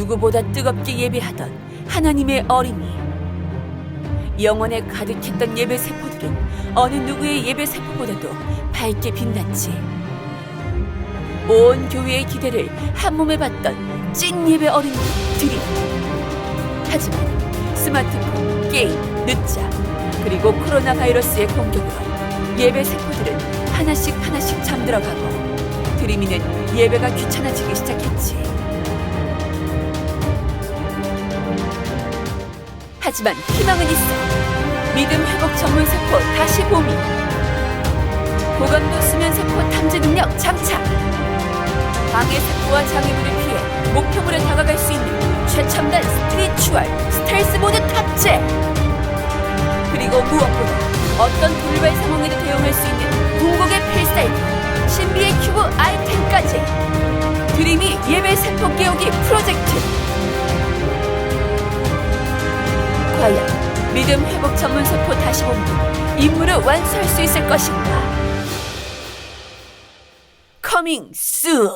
누구보다 뜨겁게 예배하던 하나님의 어린이. 영혼에 가득했던 예배 세포들은 어느 누구의 예배 세포보다도 밝게 빛났지. 온 교회의 기대를 한 몸에 받던 찐 예배 어린이 드림. 하지만 스마트폰, 게임, 늦자, 그리고 코로나 바이러스의 공격으로 예배 세포들은 하나씩 하나씩 잠들어가고 드림이는 예배가 귀찮아지기 시작했지. 하지만 희망은 있어. 믿음 회복 전문 세포 다시 봄이. 고감도 수면 세포 탐지 능력 장착. 방해 세포와 장애물을 피해 목표물에 다가갈 수 있는 최첨단 스트리추얼 스텔스 모드 탑재. 그리고 무엇보다 어떤 돌발 상황에도 대응할 수 있는 궁극의 필살기 신비의 큐브 아이템까지. 드림이 예배 세포 깨우기 프로젝트. 믿음 회복 전문 세포 다시 본부 임무를 완수할 수 있을 것인가? 커밍 수